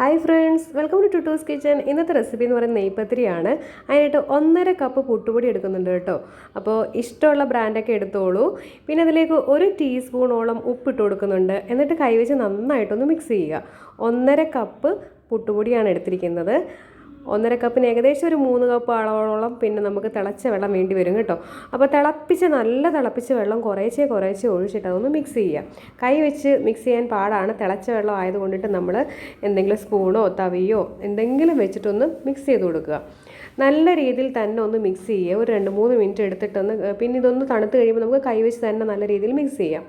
Hi friends welcome to Tuttu's kitchen ഇന്നത്തെ recipe എന്ന് പറയുന്നത് നെയ്പത്തിരിയാണ്. അതിനായിട്ട് ഒന്നര കപ്പ് പുട്ടുപൊടി എടുക്കുന്നുണ്ട് കേട്ടോ. അപ്പോൾ ഇഷ്ടമുള്ള ബ്രാൻഡൊക്കെ എടുത്തോളൂ. പിന്നെ അതിലേക്ക് ഒരു ടീസ്പൂണോളം ഉപ്പിട്ട് കൊടുക്കുന്നുണ്ട്. എന്നിട്ട് കൈവച്ച് നന്നായിട്ടൊന്ന് മിക്സ് ചെയ്യുക. ഒന്നര കപ്പ് പുട്ടുപൊടിയാണ് എടുത്തിരിക്കുന്നത്. ഒന്നര കപ്പിന് ഏകദേശം ഒരു മൂന്ന് കപ്പ് അളവോളം പിന്നെ നമുക്ക് തിളച്ച വെള്ളം വേണ്ടി വരും കേട്ടോ. അപ്പോൾ തിളപ്പിച്ച് നല്ല തിളപ്പിച്ച വെള്ളം കുറേശ്ശേ കുറേശ്ശെ ഒഴിച്ചിട്ട് അതൊന്ന് മിക്സ് ചെയ്യുക കൈ വെച്ച് മിക്സ് ചെയ്യാൻ പാടാണ്. തിളച്ച വെള്ളം ആയതുകൊണ്ടിട്ട് നമ്മൾ എന്തെങ്കിലും സ്പൂണോ തവിയോ എന്തെങ്കിലും വെച്ചിട്ടൊന്ന് മിക്സ് ചെയ്ത് കൊടുക്കുക. നല്ല രീതിയിൽ തന്നെ ഒന്ന് മിക്സ് ചെയ്യുക. ഒരു രണ്ട് മൂന്ന് മിനിറ്റ് എടുത്തിട്ടൊന്ന് പിന്നെ ഇതൊന്ന് തണുത്ത് കഴിയുമ്പോൾ നമുക്ക് കൈ വെച്ച് തന്നെ നല്ല രീതിയിൽ മിക്സ് ചെയ്യാം.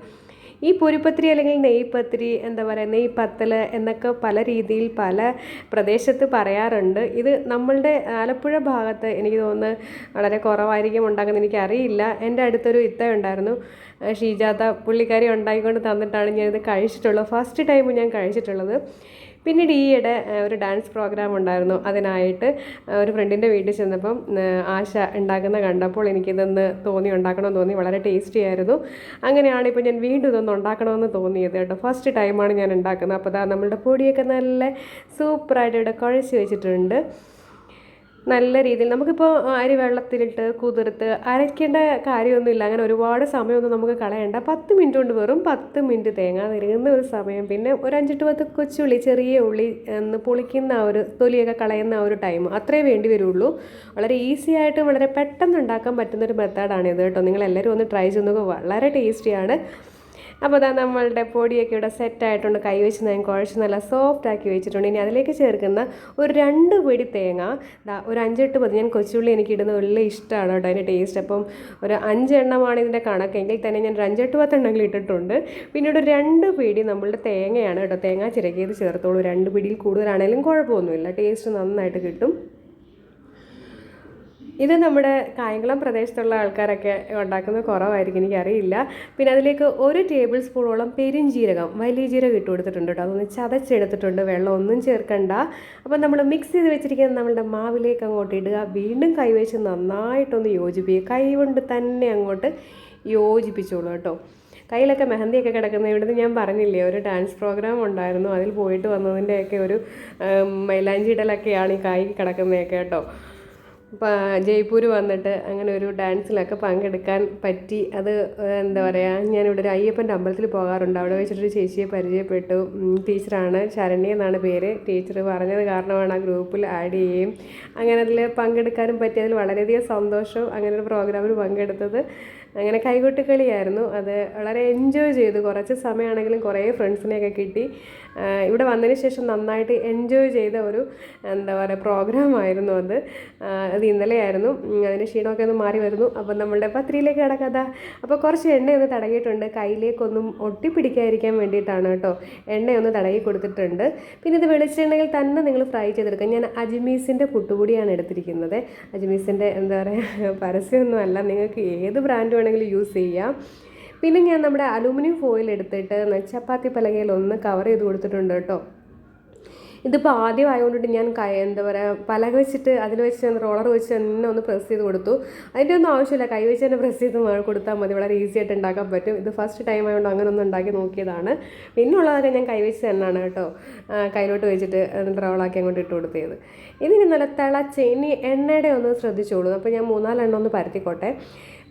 ഈ പൂരിപ്പത്തിരി അല്ലെങ്കിൽ നെയ്പത്തിരി എന്താ പറയുക നെയ്പത്തൽ എന്നൊക്കെ പല രീതിയിൽ പല പ്രദേശത്ത് പറയാറുണ്ട്. ഇത് നമ്മളുടെ ആലപ്പുഴ ഭാഗത്ത് എനിക്ക് തോന്നുന്നു വളരെ കുറവായിരിക്കും ഉണ്ടാക്കുന്നത്. എനിക്കറിയില്ല. എന്റെ അടുത്തൊരു ഇത്ത ഉണ്ടായിരുന്നു. ഷീജാത്ത പുള്ളിക്കാരി ഉണ്ടാക്കിക്കൊണ്ട് തന്നിട്ടാണ് ഞാനിത് കഴിച്ചിട്ടുള്ളത്. ഫസ്റ്റ് ടൈം ഞാൻ കഴിച്ചിട്ടുള്ളത്. പിന്നീട് ഈയിടെ ഒരു ഡാൻസ് പ്രോഗ്രാം ഉണ്ടായിരുന്നു. അതിനായിട്ട് ഒരു ഫ്രണ്ടിന്റെ വീട്ടിൽ ചെന്നപ്പം ആശ ഉണ്ടാക്കുന്ന കണ്ടപ്പോൾ എനിക്കിതൊന്ന് തോന്നി ഉണ്ടാക്കണമെന്ന് തോന്നി. വളരെ ടേസ്റ്റി ആയിരുന്നു. അങ്ങനെയാണ് ഇപ്പോൾ ഞാൻ വീണ്ടും ഇതൊന്ന് ഉണ്ടാക്കണമെന്ന് തോന്നിയത് കേട്ടോ. ഫസ്റ്റ് ടൈമാണ് ഞാൻ ഉണ്ടാക്കുന്നത്. അപ്പോൾ അതാ നമ്മളുടെ പൊടിയൊക്കെ നല്ല സൂപ്പറായിട്ട് ഇവിടെ കുഴച്ച് വെച്ചിട്ടുണ്ട്. നല്ല രീതിയിൽ നമുക്കിപ്പോൾ അരി വെള്ളത്തിലിട്ട് കുതിർത്ത് അരയ്ക്കേണ്ട കാര്യമൊന്നുമില്ല. അങ്ങനെ ഒരുപാട് സമയമൊന്നും നമുക്ക് കളയണ്ട. പത്ത് മിനിറ്റ് കൊണ്ട് വെറും പത്ത് മിനിറ്റ് തേങ്ങ തിരുകുന്ന ഒരു സമയം. പിന്നെ ഒരു അഞ്ചെട്ട് പത്ത് കൊച്ചുള്ളി ചെറിയ ഉള്ളി എന്ന് പൊളിക്കുന്ന ആ ഒരു തൊലിയൊക്കെ കളയുന്ന ആ ഒരു ടൈം അത്രേ വേണ്ടി വരുള്ളൂ. വളരെ ഈസി ആയിട്ട് വളരെ പെട്ടെന്ന് ഉണ്ടാക്കാൻ പറ്റുന്ന ഒരു ഇത് കേട്ടോ. നിങ്ങളെല്ലാവരും ഒന്ന് ട്രൈ ചെയ്യുന്നത് വളരെ ടേസ്റ്റിയാണ് അപ്പോൾ അതാ നമ്മളുടെ പൊടിയൊക്കെ ഇവിടെ സെറ്റായിട്ടുണ്ട് കൈവച്ച് ഞാൻ കുഴച്ച് നല്ല സോഫ്റ്റ് ആക്കി വെച്ചിട്ടുണ്ട്. ഇനി അതിലേക്ക് ചേർക്കുന്ന ഒരു രണ്ട് പിടി തേങ്ങ. ഒരു അഞ്ചെട്ട് പതി ഞാൻ കൊച്ചുള്ളി എനിക്ക് ഇടുന്ന വലിയ ഇഷ്ടമാണ് കേട്ടോ അതിന്റെ ടേസ്റ്റ് അപ്പം ഒരു അഞ്ചെണ്ണമാണ് ഇതിന്റെ കണക്കെങ്കിൽ തന്നെ ഞാൻ ഒരു അഞ്ചെട്ട് പത്തെണ്ണമെങ്കിലും ഇട്ടിട്ടുണ്ട്. പിന്നീട് ഒരു രണ്ട് പിടി നമ്മളുടെ തേങ്ങയാണ് കേട്ടോ. തേങ്ങ ചിരകിയത് ചേർത്തോളൂ. രണ്ട് പിടിയിൽ കൂടുതലാണെങ്കിലും കുഴപ്പമൊന്നുമില്ല. ടേസ്റ്റ് നന്നായിട്ട് കിട്ടും. ഇത് നമ്മുടെ കായംകുളം പ്രദേശത്തുള്ള ആൾക്കാരൊക്കെ ഉണ്ടാക്കുന്ന കുറവായിരിക്കും എനിക്കറിയില്ല. പിന്നെ അതിലേക്ക് ഒരു ടേബിൾ സ്പൂണോളം പെരിഞ്ജീരകം വലിയ ജീരകം ഇട്ട് കൊടുത്തിട്ടുണ്ട് കേട്ടോ. അതൊന്ന് ചതച്ചെടുത്തിട്ടുണ്ട് വെള്ളം ഒന്നും ചേർക്കണ്ട. അപ്പോൾ നമ്മൾ മിക്സ് ചെയ്ത് വെച്ചിരിക്കുന്ന നമ്മളുടെ മാവിലേക്ക് അങ്ങോട്ട് ഇടുക. വീണ്ടും കൈവച്ച് നന്നായിട്ടൊന്ന് യോജിപ്പിക്കുക. കൈ കൊണ്ട് തന്നെ അങ്ങോട്ട് യോജിപ്പിച്ചോളൂ കേട്ടോ. കയ്യിലൊക്കെ മെഹന്തിയൊക്കെ കിടക്കുന്ന ഇവിടുന്ന് ഞാൻ പറഞ്ഞില്ലേ ഒരു ഡാൻസ് പ്രോഗ്രാം ഉണ്ടായിരുന്നു. അതിൽ പോയിട്ട് വന്നതിന്റെയൊക്കെ ഒരു മൈലാഞ്ചി ഇടലൊക്കെയാണ് ഈ കൈ കിടക്കുന്നതൊക്കെ കേട്ടോ. ജയ്പൂർ വന്നിട്ട് അങ്ങനെ ഒരു ഡാൻസിലൊക്കെ പങ്കെടുക്കാൻ പറ്റി. അത് എന്താ പറയുക ഞാനിവിടെ ഒരു അയ്യപ്പന്റെ അമ്പലത്തിൽ പോകാറുണ്ട്. അവിടെ വെച്ചിട്ടൊരു ചേച്ചിയെ പരിചയപ്പെട്ടു. ടീച്ചറാണ്. ശരണ്യ എന്നാണ് പേര്. ടീച്ചർ പറഞ്ഞത് കാരണമാണ് ആ ഗ്രൂപ്പിൽ ആഡ് ചെയ്യുകയും അങ്ങനെ അതിൽ പങ്കെടുക്കാനും പറ്റി. അതിൽ വളരെയധികം സന്തോഷവും അങ്ങനെ ഒരു പ്രോഗ്രാമിൽ പങ്കെടുത്തത്. അങ്ങനെ കൈകൊട്ടി കളിയായിരുന്നു അത് വളരെ എൻജോയ് ചെയ്തു. കുറച്ച് സമയമാണെങ്കിലും കുറേ ഫ്രണ്ട്സിനെയൊക്കെ കിട്ടി. ഇവിടെ വന്നതിന് ശേഷം നന്നായിട്ട് എൻജോയ് ചെയ്ത ഒരു എന്താ പറയുക പ്രോഗ്രാമായിരുന്നു അത്. അത് ഇന്നലെയായിരുന്നു. അതിന് ക്ഷീണമൊക്കെ ഒന്ന് മാറി വരുന്നു. അപ്പം നമ്മളുടെ പത്രിയിലേക്ക് കിടക്കഥ അപ്പോൾ കുറച്ച് എണ്ണയൊന്ന് തടകിയിട്ടുണ്ട്. കയ്യിലേക്കൊന്നും ഒട്ടിപ്പിടിക്കാതിരിക്കാൻ വേണ്ടിയിട്ടാണ് കേട്ടോ. എണ്ണയൊന്ന് തടകി കൊടുത്തിട്ടുണ്ട്. പിന്നെ ഇത് വെളിച്ചെണ്ണയിൽ തന്നെ നിങ്ങൾ ഫ്രൈ ചെയ്തെടുക്കുക. ഞാൻ അജ്മീസിന്റെ പുട്ടുകൂടിയാണ് എടുത്തിരിക്കുന്നത്. അജ്മീസിന്റെ എന്താ പറയുക പരസ്യമൊന്നും അല്ല നിങ്ങൾക്ക് ഏത് ബ്രാൻഡ് വേണമെങ്കിലും യൂസ് ചെയ്യാം. പിന്നെ ഞാൻ നമ്മുടെ അലൂമിനിയം ഫോയിൽ എടുത്തിട്ട് ചപ്പാത്തി പലകയിൽ ഒന്ന് കവർ ചെയ്ത് കൊടുത്തിട്ടുണ്ട് കേട്ടോ. ഇതിപ്പോൾ ആദ്യം ആയതുകൊണ്ടിട്ട് ഞാൻ കൈ എന്താ പറയുക പലക വെച്ചിട്ട് അതിൽ വെച്ച് റോളർ വെച്ച് തന്നെ ഒന്ന് പ്രസ് ചെയ്ത് കൊടുത്തു. അതിന്റെ ഒന്നും ആവശ്യമില്ല കൈ വെച്ച് തന്നെ പ്രസ് ചെയ്ത് കൊടുത്താൽ മതി. വളരെ ഈസി ആയിട്ട് ഉണ്ടാക്കാൻ പറ്റും. ഇത് ഫസ്റ്റ് ടൈം ആയതുകൊണ്ട് അങ്ങനെ ഒന്ന് ഉണ്ടാക്കി നോക്കിയതാണ്. പിന്നെ ഉള്ളതൊക്കെ ഞാൻ കൈ വെച്ച് തന്നെയാണ് കേട്ടോ കയ്യിലോട്ട് വെച്ചിട്ട് റോളാക്കി അങ്ങോട്ട് ഇട്ട് കൊടുത്തത് ഇതിന് നല്ല തിളച്ച് ഇനി എണ്ണയുടെ ഒന്ന് ശ്രദ്ധിച്ചോളൂ. അപ്പോൾ ഞാൻ മൂന്നാലെണ്ണം ഒന്ന് പരത്തിക്കോട്ടെ.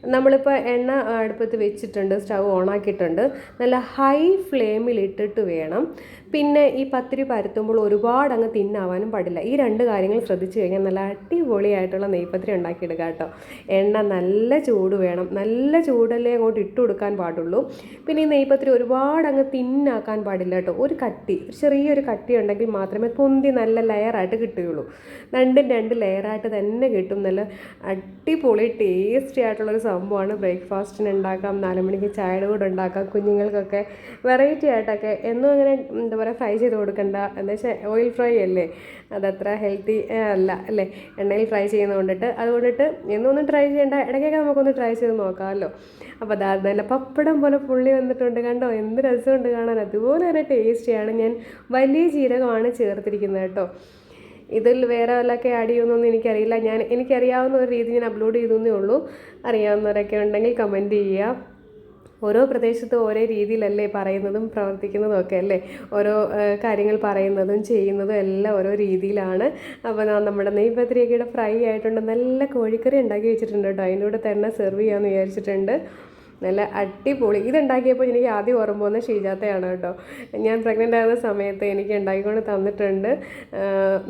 നമ്മളിപ്പോൾ എണ്ണ അടുപ്പത്ത് വെച്ചിട്ടുണ്ട് സ്റ്റൗ ഓണാക്കിയിട്ടുണ്ട്. നല്ല ഹൈ ഫ്ലെയിമിൽ ഇട്ടിട്ട് വേണം പിന്നെ ഈ പത്തിരി പരത്തുമ്പോൾ ഒരുപാട് അങ്ങ് തിന്നാവാനും പാടില്ല. ഈ രണ്ട് കാര്യങ്ങൾ ശ്രദ്ധിച്ചു കഴിഞ്ഞാൽ നല്ല അടിപൊളിയായിട്ടുള്ള നെയ്പത്തിരി ഉണ്ടാക്കിയെടുക്കുക കേട്ടോ. എണ്ണ നല്ല ചൂട് വേണം. നല്ല ചൂടല്ലേ അങ്ങോട്ട് ഇട്ട് കൊടുക്കാൻ പാടുള്ളൂ. പിന്നെ ഈ നെയ്പത്തിരി ഒരുപാട് അങ്ങ് തിന്നാക്കാൻ പാടില്ല കേട്ടോ. ഒരു കട്ടി ചെറിയൊരു കട്ടി ഉണ്ടെങ്കിൽ മാത്രമേ പൊന്തി നല്ല ലെയറായിട്ട് കിട്ടുകയുള്ളൂ. രണ്ടും രണ്ട് ലെയറായിട്ട് തന്നെ കിട്ടും. നല്ല അടിപൊളി ടേസ്റ്റി ആയിട്ടുള്ളൊരു സംഭവമാണ് ബ്രേക്ക്ഫാസ്റ്റിന് ഉണ്ടാക്കാം നാല് മണിക്ക് ചായയുടെ കൂടെ ഉണ്ടാക്കാം കുഞ്ഞുങ്ങൾക്കൊക്കെ വെറൈറ്റി ആയിട്ടൊക്കെ എന്നും അങ്ങനെ എന്താ പറയുക ഫ്രൈ ചെയ്ത് കൊടുക്കണ്ട. എന്ന് വെച്ചാൽ ഓയിൽ ഫ്രൈ അല്ലേ? അതത്ര ഹെൽത്തി അല്ല അല്ലേ? എണ്ണയിൽ ഫ്രൈ ചെയ്യുന്നത് കൊണ്ടിട്ട് അതുകൊണ്ടിട്ട് എന്നൊന്നും ട്രൈ ചെയ്യേണ്ട. ഇടയ്ക്കൊക്കെ നമുക്കൊന്ന് ട്രൈ ചെയ്ത് നോക്കാമല്ലോ. അപ്പോൾ അതാ നല്ല പപ്പടം പോലെ പുള്ളി വന്നിട്ടുണ്ട് കണ്ടോ? എന്ത് രസമുണ്ട് കാണാൻ. അതുപോലെ തന്നെ ടേസ്റ്റിയാണ് ഞാൻ വലിയ ജീരകമാണ് ചേർത്തിരിക്കുന്നത് കേട്ടോ. ഇതിൽ വേറെ വല്ലതൊക്കെ ആഡ് ചെയ്യുമെന്നൊന്നും എനിക്കറിയില്ല. ഞാൻ എനിക്കറിയാവുന്ന ഒരു രീതി ഞാൻ അപ്ലോഡ് ചെയ്തു എന്നേ ഉള്ളൂ. അറിയാവുന്നവരൊക്കെ ഉണ്ടെങ്കിൽ കമന്റ് ചെയ്യുക. ഓരോ പ്രദേശത്തും ഓരോ രീതിയിലല്ലേ പറയുന്നതും പ്രവർത്തിക്കുന്നതും ഒക്കെ അല്ലേ? ഓരോ കാര്യങ്ങൾ പറയുന്നതും ചെയ്യുന്നതും എല്ലാം ഓരോ രീതിയിലാണ്. അപ്പോൾ നമ്മുടെ നെയ് പത്രികയുടെ ഫ്രൈ ആയിട്ടുണ്ട്. നല്ല കോഴിക്കറി ഉണ്ടാക്കി വെച്ചിട്ടുണ്ട് കേട്ടോ. അതിന്റെ കൂടെ തന്നെ സെർവ് ചെയ്യാമെന്ന് വിചാരിച്ചിട്ടുണ്ട്. നല്ല അടിപൊളി. ഇതുണ്ടാക്കിയപ്പോൾ എനിക്ക് ആദ്യം ഓർമ്മ വന്ന ഷീജാത്തയാണ് കേട്ടോ. ഞാൻ പ്രഗ്നന്റ് ആകുന്ന സമയത്ത് എനിക്ക് ഉണ്ടാക്കിക്കൊണ്ട് തന്നിട്ടുണ്ട്.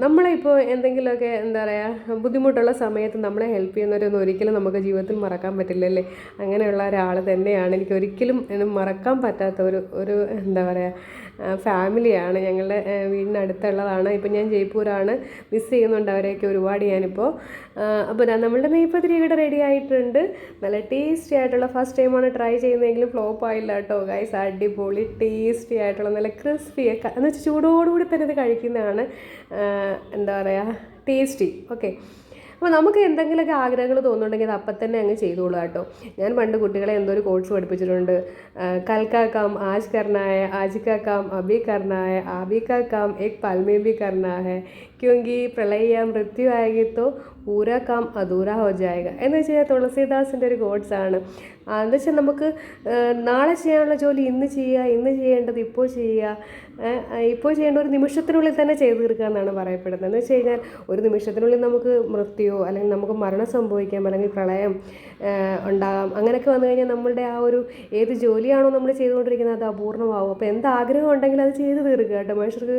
നമ്മളിപ്പോൾ എന്തെങ്കിലുമൊക്കെ എന്താ പറയുക ബുദ്ധിമുട്ടുള്ള സമയത്ത് നമ്മളെ ഹെൽപ്പ് ചെയ്യുന്നവരൊന്നും ഒരിക്കലും നമുക്ക് ജീവിതത്തിൽ മറക്കാൻ പറ്റില്ലല്ലേ? അങ്ങനെയുള്ള ഒരാൾ തന്നെയാണ്. എനിക്ക് ഒരിക്കലും മറക്കാൻ പറ്റാത്ത ഒരു ഒരു എന്താ പറയുക ഫാമിലിയാണ്. ഞങ്ങളുടെ വീടിനടുത്തുള്ളതാണ്. ഇപ്പം ഞാൻ ജയ്പൂരാണ്. മിസ് ചെയ്യുന്നുണ്ട് അവരെയൊക്കെ ഒരുപാട് ഞാനിപ്പോൾ അപ്പോൾ ഞാൻ നമ്മളുടെ നെയ്പത്രികയുടെ റെഡി ആയിട്ടുണ്ട്. നല്ല ടേസ്റ്റി ആയിട്ടുള്ള ഫസ്റ്റ് ടൈമാണ് ട്രൈ ചെയ്യുന്നതെങ്കിലും ഫ്ലോപ്പ് ആയില്ല കേട്ടോ ഗൈസ് അടിപൊളി ടേസ്റ്റി ആയിട്ടുള്ള നല്ല ക്രിസ്പി എന്ന് വെച്ചാൽ ചൂടോടുകൂടി തന്നെ ഇത് കഴിക്കുന്നതാണ്. എന്താ പറയുക ടേസ്റ്റി ഓക്കെ അപ്പോൾ നമുക്ക് എന്തെങ്കിലുമൊക്കെ ആഗ്രഹങ്ങൾ തോന്നുന്നുണ്ടെങ്കിൽ അത് അപ്പം തന്നെ അങ്ങ് ചെയ്തോളൂ കേട്ടോ. ഞാൻ പണ്ട് കുട്ടികളെ എന്തോ ഒരു കോഴ്സ് പഠിപ്പിച്ചിട്ടുണ്ട്. കൽക്കാക്കാം ആജ് കർണായ ആജ് കാക്കാം അബി കർണായ ആബി കാക്കാം എക് പൽമേ ബി കർണാ ഹെ ക്യോങ്കി പ്രളയ മൃത്യു ആയെങ്കിൽ തോ പൂരാ കാം അധൂര ഹോ ജായക. എന്ന് വെച്ചാൽ തുളസീദാസിന്റെ ഒരു കോഡ്സ് എന്ന് വെച്ചാൽ നമുക്ക് നാളെ ചെയ്യാനുള്ള ജോലി ഇന്ന് ചെയ്യുക ഇന്ന് ചെയ്യേണ്ടത് ഇപ്പോൾ ചെയ്യുക ഇപ്പോൾ ചെയ്യേണ്ട ഒരു നിമിഷത്തിനുള്ളിൽ തന്നെ ചെയ്തു തീർക്കുക എന്നാണ് പറയപ്പെടുന്നത്. എന്ന് വെച്ച് കഴിഞ്ഞാൽ ഒരു നിമിഷത്തിനുള്ളിൽ നമുക്ക് മൃത്യുവോ അല്ലെങ്കിൽ നമുക്ക് മരണം സംഭവിക്കാം അല്ലെങ്കിൽ പ്രളയം ഉണ്ടാകാം അങ്ങനെയൊക്കെ വന്നു കഴിഞ്ഞാൽ നമ്മളുടെ ആ ഒരു ഏത് ജോലിയാണോ നമ്മൾ ചെയ്തുകൊണ്ടിരിക്കുന്നത് അത് അപൂർണമാവും. അപ്പോൾ എന്ത് ആഗ്രഹം ഉണ്ടെങ്കിൽ അത് ചെയ്ത് തീർക്കുക കേട്ടോ. മനുഷ്യർക്ക്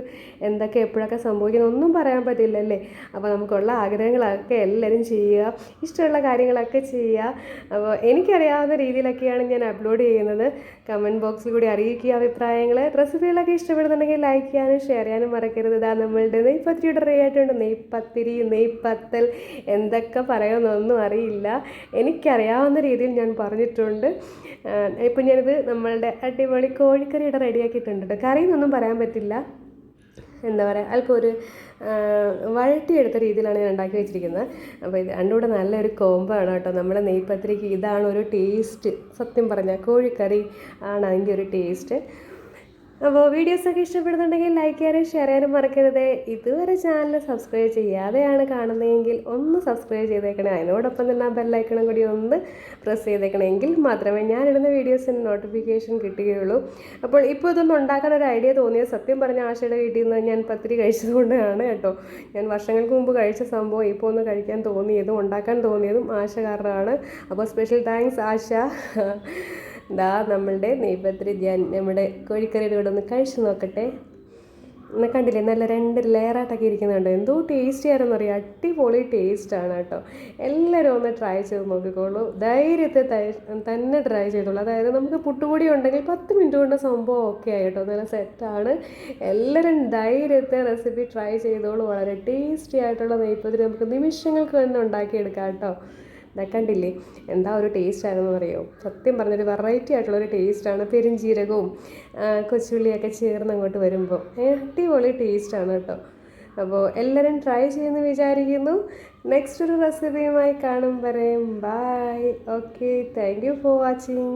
എന്തൊക്കെ എപ്പോഴൊക്കെ സംഭവിക്കുന്നു ഒന്നും പറയാൻ പറ്റില്ല അല്ലേ അപ്പോൾ നമുക്കുള്ള ആഗ്രഹങ്ങളൊക്കെ എല്ലാവരും ചെയ്യുക ഇഷ്ടമുള്ള കാര്യങ്ങളൊക്കെ ചെയ്യുക. അപ്പോൾ എനിക്കറിയാവുന്ന രീതിയിലൊക്കെയാണ് ഞാൻ അപ്ലോഡ് ചെയ്യുന്നത്. കമന്റ് ബോക്സിൽ കൂടി അറിയിക്കുക അഭിപ്രായങ്ങൾ. റെസിപ്പികളൊക്കെ ഇഷ്ടപ്പെടുന്നുണ്ടെങ്കിൽ ലൈക്ക് ചെയ്യാനും ഷെയർ ചെയ്യാനും മറക്കരുത്. ഇതാ നമ്മളുടെ നെയ്പത്തിരിയുടെ റേ ആയിട്ടുണ്ട്. നെയ്പത്തിരി നെയ്പത്തൽ എന്തൊക്കെ പറയുമെന്നൊന്നും അറിയില്ല. എനിക്കറിയാവുന്ന രീതിയിൽ ഞാൻ പറഞ്ഞിട്ടുണ്ട്. ഇപ്പം ഞാനിത് നമ്മളുടെ അടിപൊളി കോഴിക്കറിയുടെ റെഡിയാക്കിയിട്ടുണ്ട് കേട്ടോ കറി പറയാൻ പറ്റില്ല. എന്താ പറയുക അല്പം ഒരു ആ, വഴറ്റിയെടുത്ത രീതിയിലാണ് ഞാൻ ഉണ്ടാക്കി വെച്ചിരിക്കുന്നത്. അപ്പോൾ ഇത് രണ്ടും കൂടെ നല്ലൊരു കോമ്പാണ് കേട്ടോ. നമ്മുടെ നെയ്പത്രിക്ക് ഇതാണ് ഒരു ടേസ്റ്റ് സത്യം പറഞ്ഞാൽ കോഴിക്കറി ആണ് അതിന്റെ ഒരു ടേസ്റ്റ് അപ്പോൾ വീഡിയോസൊക്കെ ഇഷ്ടപ്പെടുന്നുണ്ടെങ്കിൽ ലൈക്ക് ചെയ്യാനും ഷെയർ ചെയ്യാനും മറക്കരുത്. ഇതുവരെ ചാനൽ സബ്സ്ക്രൈബ് ചെയ്യാതെയാണ് കാണുന്നതെങ്കിൽ ഒന്ന് സബ്സ്ക്രൈബ് ചെയ്തേക്കണേ. അതിനോടൊപ്പം തന്നെ ആ ബെല്ലൈക്കണം കൂടി ഒന്ന് പ്രസ് ചെയ്തേക്കണമെങ്കിൽ മാത്രമേ ഞാനിടുന്ന വീഡിയോസിന് നോട്ടിഫിക്കേഷൻ കിട്ടുകയുള്ളൂ. അപ്പോൾ ഇപ്പോൾ ഇതൊന്നും ഉണ്ടാക്കാൻ ഒരു ഐഡിയ തോന്നിയത് സത്യം പറഞ്ഞ ആശയുടെ വീട്ടിൽ നിന്ന് ഞാൻ പത്തിരി കഴിച്ചതുകൊണ്ടാണ് കേട്ടോ. ഞാൻ വർഷങ്ങൾക്ക് മുമ്പ് കഴിച്ച സംഭവം ഇപ്പോൾ ഒന്ന് കഴിക്കാൻ തോന്നിയതും ഉണ്ടാക്കാൻ തോന്നിയതും ആശ കാരണമാണ് അപ്പോൾ സ്പെഷ്യൽ താങ്ക്സ് ആശ. ദാ നമ്മളുടെ നെയ്പത്രി ഞാൻ നമ്മുടെ കോഴിക്കറിയുടെ കൂടെ ഒന്ന് കഴിച്ചു നോക്കട്ടെ. എന്നാൽ കണ്ടില്ലേ നല്ല രണ്ട് ലെയറായിട്ടൊക്കെ ഇരിക്കുന്നുണ്ട് എന്തോ ടേസ്റ്റി ആയിരുന്നു അറിയാം. അടിപൊളി ടേസ്റ്റാണ് കേട്ടോ. എല്ലാവരും ഒന്ന് ട്രൈ ചെയ്ത് നോക്കിക്കോളൂ. ധൈര്യത്തെ തന്നെ ട്രൈ ചെയ്തോളൂ. അതായത് നമുക്ക് പുട്ടുപൊടി ഉണ്ടെങ്കിൽ പത്ത് മിനിറ്റ് കൊണ്ട് സംഭവം ഓക്കെ ആയിട്ടോ നല്ല സെറ്റാണ് എല്ലാവരും ധൈര്യത്തെ റെസിപ്പി ട്രൈ ചെയ്തോളൂ. വളരെ ടേസ്റ്റി ആയിട്ടുള്ള നെയ്പ്പത്തിരി നമുക്ക് നിമിഷങ്ങൾക്ക് തന്നെ ഉണ്ടാക്കിയെടുക്കാം കേട്ടോ. ഇതാ കണ്ടില്ലേ? എന്താ ഒരു ടേസ്റ്റ് ആണെന്ന് അറിയോ സത്യം പറഞ്ഞൊരു വെറൈറ്റി ആയിട്ടുള്ളൊരു ടേസ്റ്റാണ് പെരുംജീരകവും കൊച്ചുള്ളിയൊക്കെ ചേർന്ന് അങ്ങോട്ട് വരുമ്പോൾ അടിപൊളി ടേസ്റ്റാണ് കേട്ടോ. അപ്പോൾ എല്ലാവരും ട്രൈ ചെയ്യുമെന്ന് വിചാരിക്കുന്നു. നെക്സ്റ്റ് ഒരു റെസിപ്പിയുമായി കാണും. വരെയും bye okay thank you for watching